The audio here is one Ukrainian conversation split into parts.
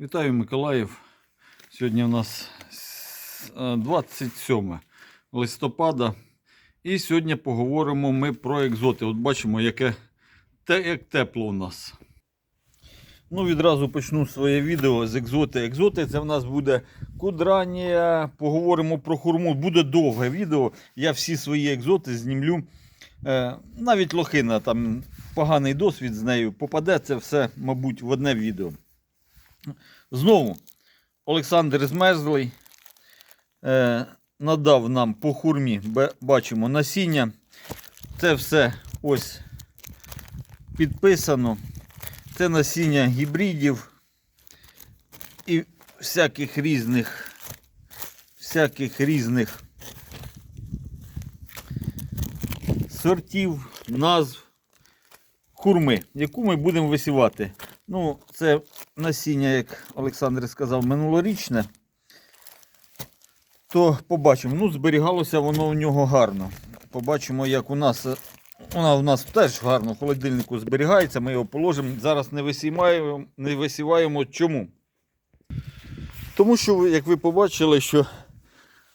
Вітаю Миколаїв. Сьогодні у нас е, 27 листопада. І сьогодні поговоримо ми про екзоти. От бачимо, яке, те, як тепло у нас. Ну, відразу почну своє відео з екзоти. Екзоти це в нас буде кудранія. Поговоримо про хурму. Буде довге відео. Я всі свої екзоти знімлю. Е, навіть лохина, там поганий досвід з нею попаде. Це все, мабуть, в одне відео. Знову Олександр Змерзлий е, надав нам по хурмі, бачимо, насіння. Це все ось підписано. Це насіння гібридів і всяких різних, всяких різних сортів, назв хурми, яку ми будемо висівати. Ну, це насіння, як Олександр сказав, минулорічне. То побачимо. Ну, зберігалося воно у нього гарно. Побачимо, як у нас. Вона у нас теж гарно в холодильнику зберігається. Ми його положимо. Зараз не висіваємо. Не висіваємо. Чому? Тому що, як ви побачили, що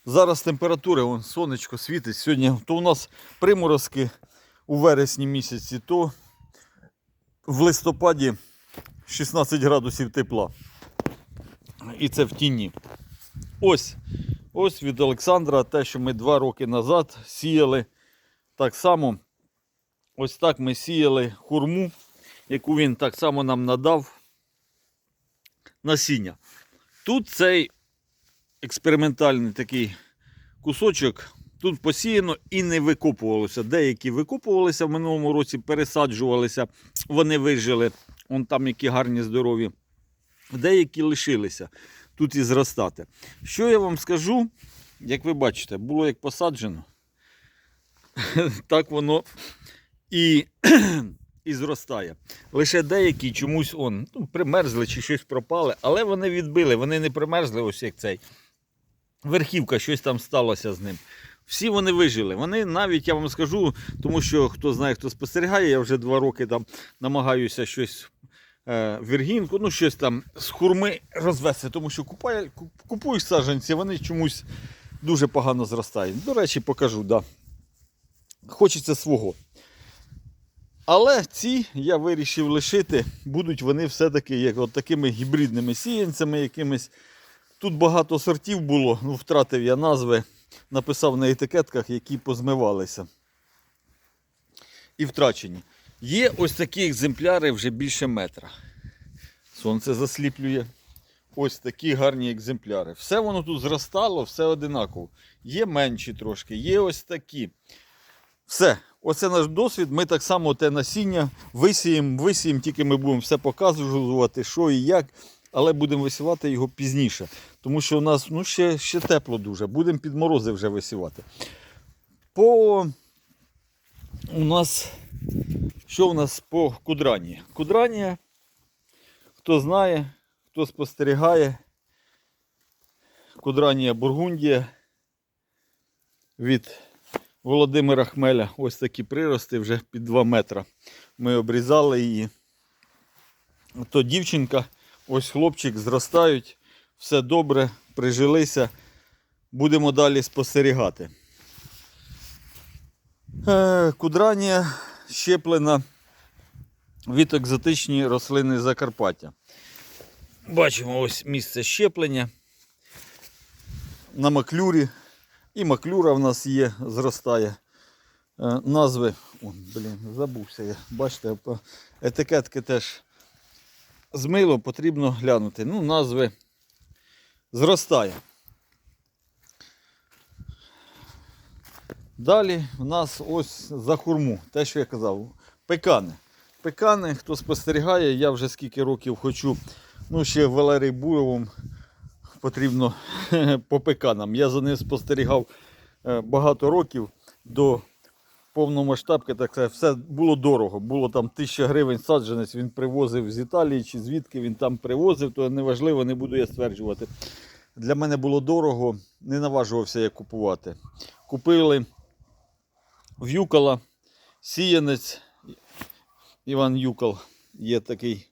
зараз температура, вон, сонечко світить. Сьогодні то у нас приморозки у вересні місяці, то в листопаді 16 градусів тепла. І це в тіні. Ось, ось від Олександра те, що ми два роки назад сіяли. Так само, ось так ми сіяли хурму, яку він так само нам надав насіння. Тут цей експериментальний такий кусочок. Тут посіяно і не викопувалося. Деякі викопувалися в минулому році, пересаджувалися, вони вижили. Вон там які гарні здорові. Деякі лишилися тут і зростати. Що я вам скажу, як ви бачите, було як посаджено, так воно і, і зростає. Лише деякі чомусь он, ну, примерзли чи щось пропали, але вони відбили, вони не примерзли, ось як цей. Верхівка, щось там сталося з ним. Всі вони вижили. Вони навіть, я вам скажу, тому що хто знає, хто спостерігає, я вже два роки там намагаюся щось віргінку, ну щось там з хурми розвести, тому що купає, куп- купуєш саджанці, вони чомусь дуже погано зростають. До речі, покажу, да. Хочеться свого. Але ці я вирішив лишити, будуть вони все-таки як от такими гібридними сіянцями якимись. Тут багато сортів було, ну, втратив я назви, написав на етикетках, які позмивалися. І втрачені. Є ось такі екземпляри вже більше метра. Сонце засліплює. Ось такі гарні екземпляри. Все воно тут зростало, все одинаково. Є менші трошки, є ось такі. Все. Оце наш досвід. Ми так само те насіння висіємо, висіємо, тільки ми будемо все показувати, що і як, але будемо висівати його пізніше. Тому що у нас ну, ще, ще тепло дуже. Будемо під морози вже висівати. По у нас що у нас по кудрані? Кудранія, хто знає, хто спостерігає. Кудранія Бургундія від Володимира Хмеля. Ось такі прирости вже під 2 метра. Ми обрізали її. То дівчинка, ось хлопчик зростають, все добре, прижилися. Будемо далі спостерігати. Е, Кудранія щеплена від екзотичні рослини Закарпаття. Бачимо ось місце щеплення. На маклюрі. І маклюра в нас є, зростає. Е, Назви. О, блін, забувся я. Бачите, етикетки теж змило, потрібно глянути. Ну, назви зростає. Далі в нас ось за хурму, те, що я казав, пекани. Пекани, хто спостерігає, я вже скільки років хочу. Ну, ще Валерій Буровим потрібно по пеканам. Я за ним спостерігав е, багато років до повномасштабки. Так сказати, все було дорого. Було там тисяча гривень саджанець, він привозив з Італії чи звідки він там привозив, то неважливо, не буду я стверджувати. Для мене було дорого, не наважувався я купувати. Купили в Юкола сіянець. Іван Юкол є такий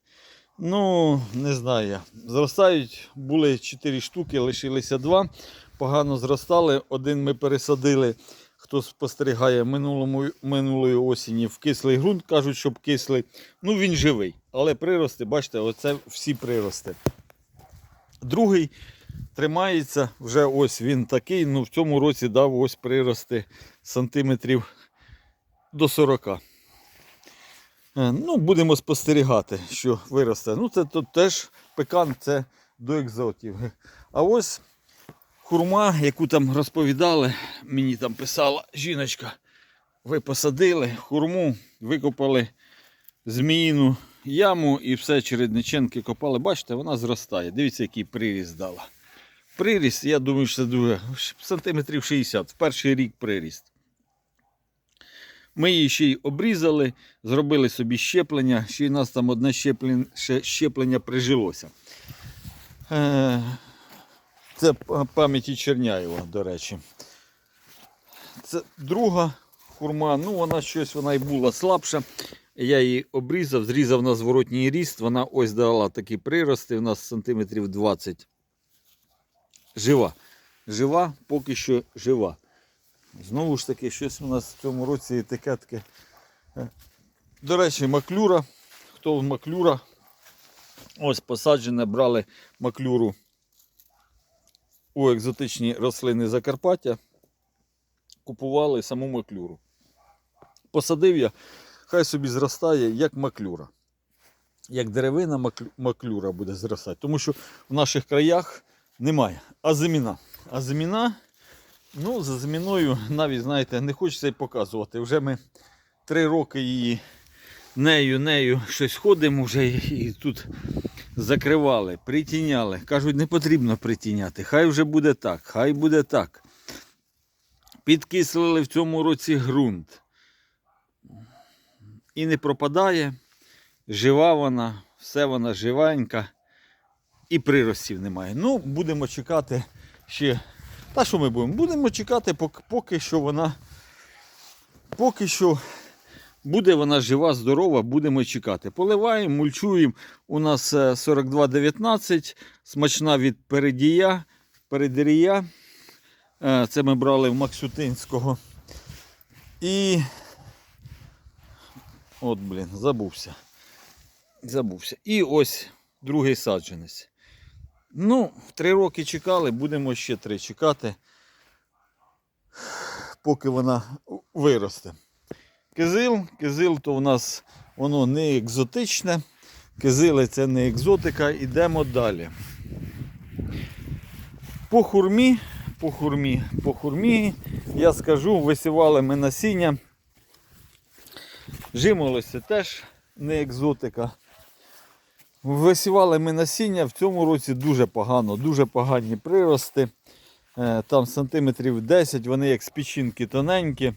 Ну, не знаю. Зростають, були 4 штуки, лишилися 2. Погано зростали. Один ми пересадили, хто спостерігає минулому, минулої осені в кислий ґрунт, кажуть, щоб кислий. Ну, він живий. Але прирости, бачите, оце всі прирости. Другий тримається, вже ось він такий. Ну, в цьому році дав ось прирости сантиметрів до 40. Е, Ну, будемо спостерігати, що виросте. Ну, це тут теж пекан, це до екзотів. А ось хурма, яку там розповідали, мені там писала жіночка. Ви посадили хурму, викопали зміїну яму і все чередниченки копали. Бачите, вона зростає. Дивіться, який приріст дала. Приріст, я думаю, що це дуже сантиметрів 60. В перший рік приріст. Ми її ще й обрізали, зробили собі щеплення, ще й нас там одне щеплення, щеплення прижилося. Е, Це пам'яті Черняєва, до речі. Це друга хурма, ну вона щось вона і була слабша. Я її обрізав, зрізав на зворотній ріст. Вона ось дала такі прирости, у нас сантиметрів 20. Жива. Жива, поки що жива. Знову ж таки, щось у нас в цьому році етикетки. Е, До речі, маклюра. Хто в маклюра? Ось посаджене, брали маклюру у екзотичні рослини Закарпаття. Купували саму маклюру. Посадив я, хай собі зростає, як маклюра. Як деревина маклюра буде зростати. Тому що в наших краях немає. А заміна. Ну, за зміною навіть, знаєте, не хочеться й показувати. Вже ми три роки її нею, нею щось ходимо вже і, і тут закривали, притіняли. Кажуть, не потрібно притіняти. Хай вже буде так, хай буде так. Підкислили в цьому році ґрунт. І не пропадає. Жива вона, все вона живенька. І приростів немає. Ну, будемо чекати ще та що ми будемо? Будемо чекати, поки, що вона. Поки що буде вона жива, здорова, будемо чекати. Поливаємо, мульчуємо. У нас е, 42,19, смачна від передія, передирія. Е, Це ми брали в Максютинського. І. От, блін, забувся. Забувся. І ось другий саджанець. Ну, три роки чекали, будемо ще три чекати, поки вона виросте. Кизил, кизил то в нас воно не екзотичне. Кизили це не екзотика. Ідемо далі. По хурмі, по хурмі, по хурмі, я скажу, висівали ми насіння. Жимолося теж не екзотика. Висівали ми насіння, в цьому році дуже погано, дуже погані прирости. Е, Там сантиметрів 10, вони як з печінки тоненькі.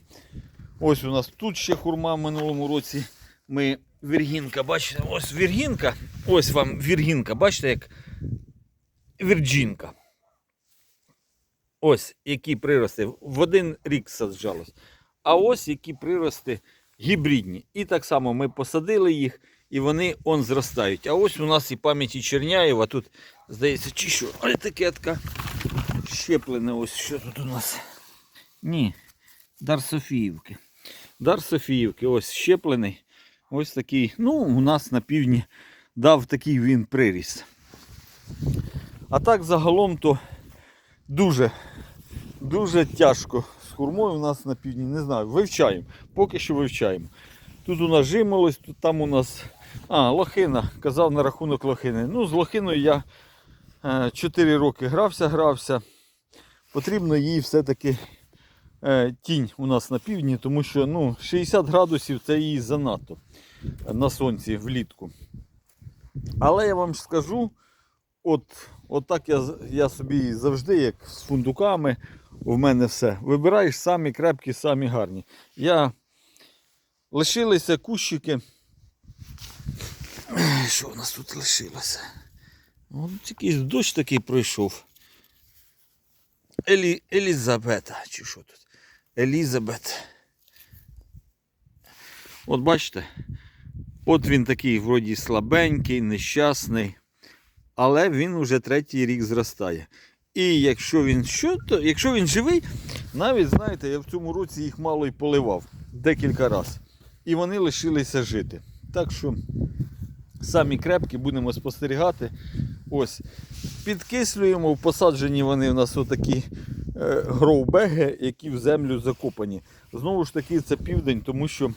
Ось у нас тут ще хурма в минулому році. Ми віргінка, бачите, ось віргінка. Ось вам віргінка, бачите, як вірджінка. Ось які прирости. В один рік саджалось. А ось які прирости гібридні. І так само ми посадили їх і вони он зростають. А ось у нас і пам'яті Черняєва. Тут, здається, чи що, етикетка щеплена. Ось що тут у нас. Ні, Дар Софіївки. Дар Софіївки, ось щеплений. Ось такий. Ну, у нас на півдні дав такий він приріст. А так загалом то дуже, дуже тяжко з хурмою у нас на півдні. Не знаю, вивчаємо. Поки що вивчаємо. Тут у нас жимолось, тут там у нас. А, лохина. Казав на рахунок лохини. Ну, з лохиною я 4 роки грався, грався. Потрібно їй все-таки е, тінь у нас на півдні, тому що ну, 60 градусів це їй занадто на сонці влітку. Але я вам скажу, от, от так я, я собі завжди, як з фундуками, в мене все. Вибираєш самі крепкі, самі гарні. Я лишилися кущики. Що у нас тут лишилося? От якийсь дощ такий пройшов. Елі, Елізабета, чи що тут? Елізабет. От бачите, От він такий вроді слабенький, нещасний, але він уже третій рік зростає. І якщо він що, то якщо він живий, навіть знаєте, я в цьому році їх мало й поливав декілька разів. І вони лишилися жити. Так що самі крепкі будемо спостерігати. Ось. Підкислюємо, в посадженні вони у нас отакі е, гроубеги, які в землю закопані. Знову ж таки, це південь, тому що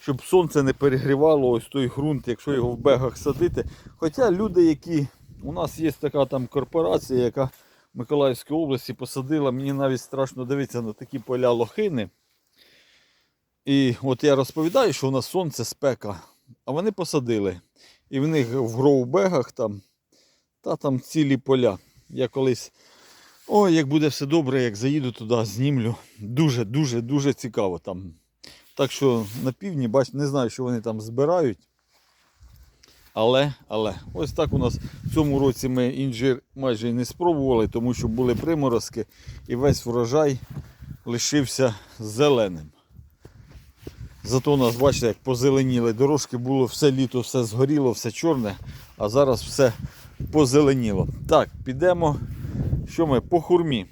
щоб сонце не перегрівало ось той ґрунт, якщо його в бегах садити. Хоча люди, які. У нас є така там корпорація, яка в Миколаївській області посадила, мені навіть страшно дивитися на такі поля лохини. І от я розповідаю, що у нас сонце спека, а вони посадили. І в них в гроубегах там, та там цілі поля. Я колись. Ой, як буде все добре, як заїду туди, знімлю. Дуже, дуже, дуже цікаво там. Так що на півдні, бач, не знаю, що вони там збирають. Але, але, ось так у нас в цьому році ми інжир майже не спробували, тому що були приморозки і весь врожай лишився зеленим. Зато у нас, бачите, як позеленіли дорожки, було все літо, все згоріло, все чорне, а зараз все позеленіло. Так, підемо. Що ми? По хурмі.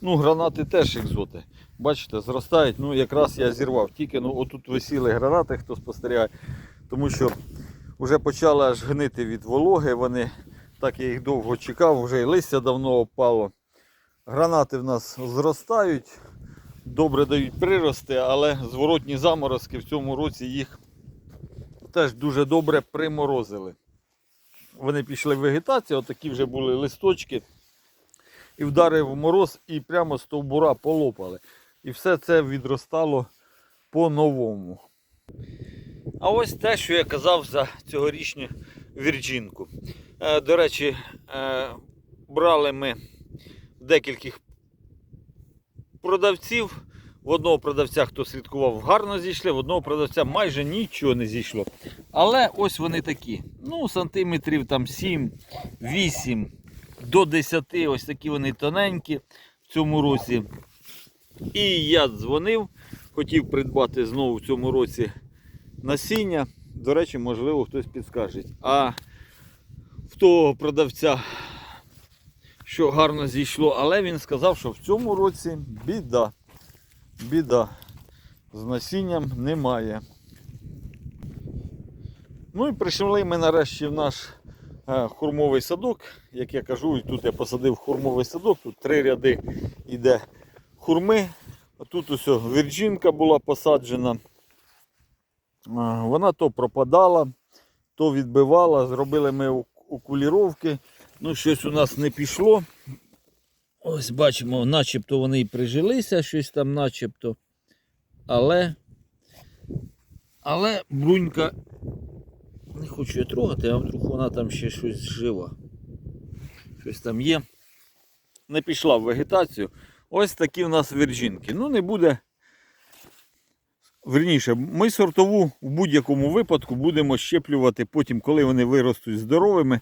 Ну, гранати теж екзоти. Бачите, зростають. Ну, якраз я зірвав. Тільки ну, отут висіли гранати, хто спостерігає. Тому що вже почали аж гнити від вологи. Вони, так я їх довго чекав, вже і листя давно опало. Гранати в нас зростають, добре дають прирости, але зворотні заморозки в цьому році їх теж дуже добре приморозили. Вони пішли в вегетацію, отакі вже були листочки. І вдарив мороз, і прямо стовбура полопали. І все це відростало по-новому. А ось те, що я казав за цьогорічню вірджинку. Е, до речі, е, брали ми декількох продавців. В одного продавця, хто слідкував, гарно зійшли, в одного продавця майже нічого не зійшло. Але ось вони такі. Ну, сантиметрів там 7, 8 до 10, ось такі вони тоненькі в цьому році. І я дзвонив, хотів придбати знову в цьому році насіння. До речі, можливо, хтось підскаже. А в того продавця, що гарно зійшло, але він сказав, що в цьому році біда. Біда. З насінням немає. Ну і прийшли ми нарешті в наш е, хурмовий садок. Як я кажу, тут я посадив хурмовий садок, тут три ряди йде хурми. А тут ось вірджинка була посаджена. Е, Вона то пропадала, то відбивала. Зробили ми оку- окуліровки. Ну, щось у нас не пішло. Ось бачимо, начебто вони і прижилися, щось там начебто. Але. Але брунька. Не хочу я трогати, а вдруг вона там ще щось жива. Щось там є. Не пішла в вегетацію. Ось такі в нас вірджинки. Ну, не буде. Верніше, ми сортову в будь-якому випадку будемо щеплювати потім, коли вони виростуть здоровими,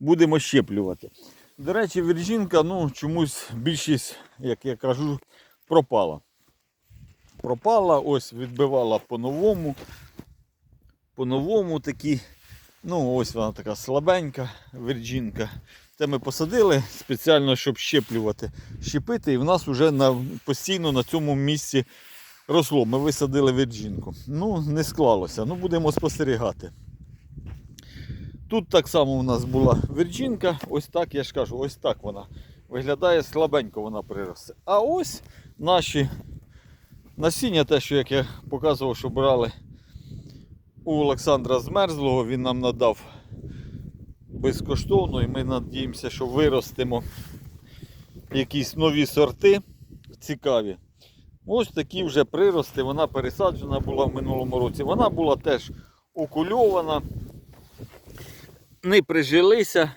будемо щеплювати. До речі, вірджинка, ну, чомусь більшість, як я кажу, пропала. Пропала, ось відбивала по-новому. По-новому такі. Ну, ось вона така слабенька вірджинка. Це ми посадили спеціально, щоб щеплювати. Щепити, і в нас вже на, постійно на цьому місці росло. Ми висадили вірджинку. Ну, не склалося. Ну, будемо спостерігати. Тут так само у нас була вірджинка. Ось так, я ж кажу, ось так вона виглядає, слабенько вона приросте. А ось наші насіння, те, що як я показував, що брали у Олександра Змерзлого, він нам надав безкоштовно, і ми надіємося, що виростемо якісь нові сорти цікаві. Ось такі вже прирости. Вона пересаджена була в минулому році. Вона була теж окульована. Не прижилися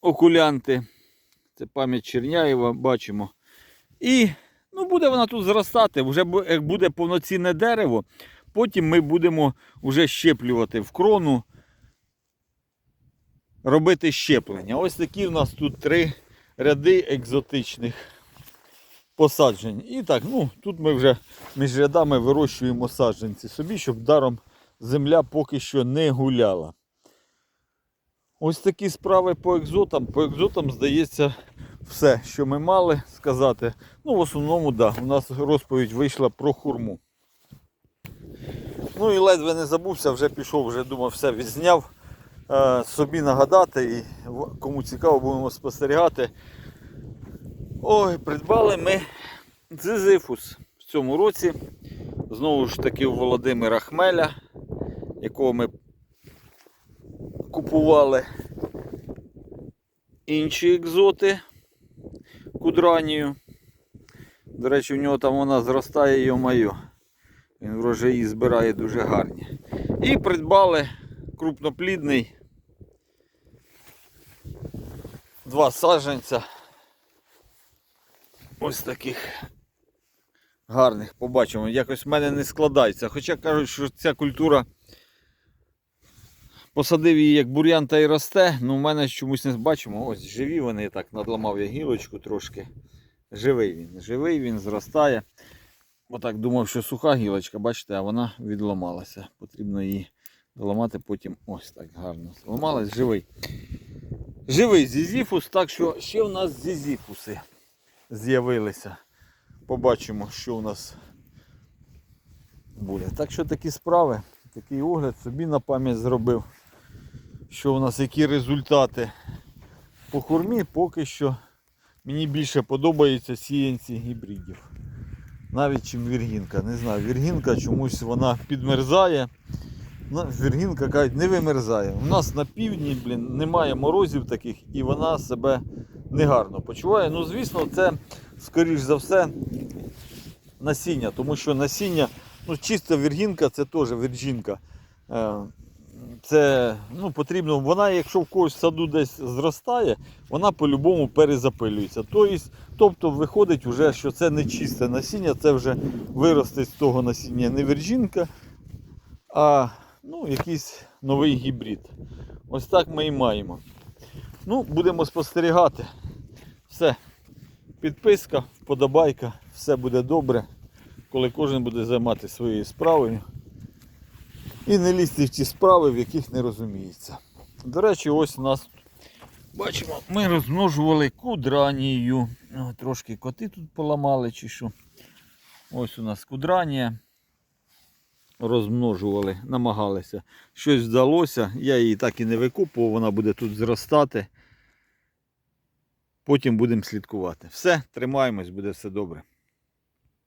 окулянти. Це пам'ять Черняєва, бачимо. І ну, буде вона тут зростати. Вже як буде повноцінне дерево, потім ми будемо вже щеплювати в крону, робити щеплення. Ось такі в нас тут три ряди екзотичних посаджень. І так, ну, тут ми вже між рядами вирощуємо саджанці собі, щоб даром земля поки що не гуляла. Ось такі справи по екзотам. По екзотам, здається, все, що ми мали сказати. Ну, в основному, да, у нас розповідь вийшла про хурму. Ну і ледве не забувся, вже пішов, вже думав, все відзняв. Е, собі нагадати і кому цікаво, будемо спостерігати. Ой, придбали ми зизифус в цьому році. Знову ж таки у Володимира Хмеля, якого ми купували інші екзоти кудранію. До речі, в нього там вона зростає йо-майо. Він врожаї збирає дуже гарні. І придбали крупноплідний два саджанця. Ось таких гарних. Побачимо. Якось в мене не складається. Хоча кажуть, що ця культура посадив її як бур'ян та й росте, ну в мене чомусь не бачимо. Ось живі вони так надламав я гілочку трошки. Живий він, живий він зростає. Отак думав, що суха гілочка, бачите, а вона відламалася. Потрібно її доламати потім ось так гарно. Зламалась, живий. Живий зізіфус, так що ще в нас зізіфуси з'явилися. Побачимо, що у нас буде. Так що такі справи, такий огляд собі на пам'ять зробив. Що у нас, які результати по хурмі, поки що мені більше подобаються сіянці гібридів. Навіть чим віргінка. Не знаю, віргінка чомусь вона підмерзає. Віргінка кажуть, не вимерзає. У нас на півдні блін, немає морозів таких і вона себе негарно почуває. Ну, звісно, це, скоріш за все, насіння, тому що насіння, ну, чиста віргінка це теж вірджинка. Це ну, потрібно, вона, якщо в когось в саду десь зростає, вона по-любому перезапилюється. Тобто, тобто виходить, вже, що це не чисте насіння, це вже виросте з того насіння не вірджинка, а ну, якийсь новий гібрид. Ось так ми і маємо. Ну, будемо спостерігати. Все. Підписка, вподобайка, все буде добре, коли кожен буде займатися своєю справою. І не лізти в ті справи, в яких не розуміється. До речі, ось у нас бачимо, ми розмножували кудранію. Трошки коти тут поламали чи що. Ось у нас кудранія. Розмножували, намагалися. Щось вдалося. Я її так і не викупував, вона буде тут зростати. Потім будемо слідкувати. Все, тримаємось, буде все добре.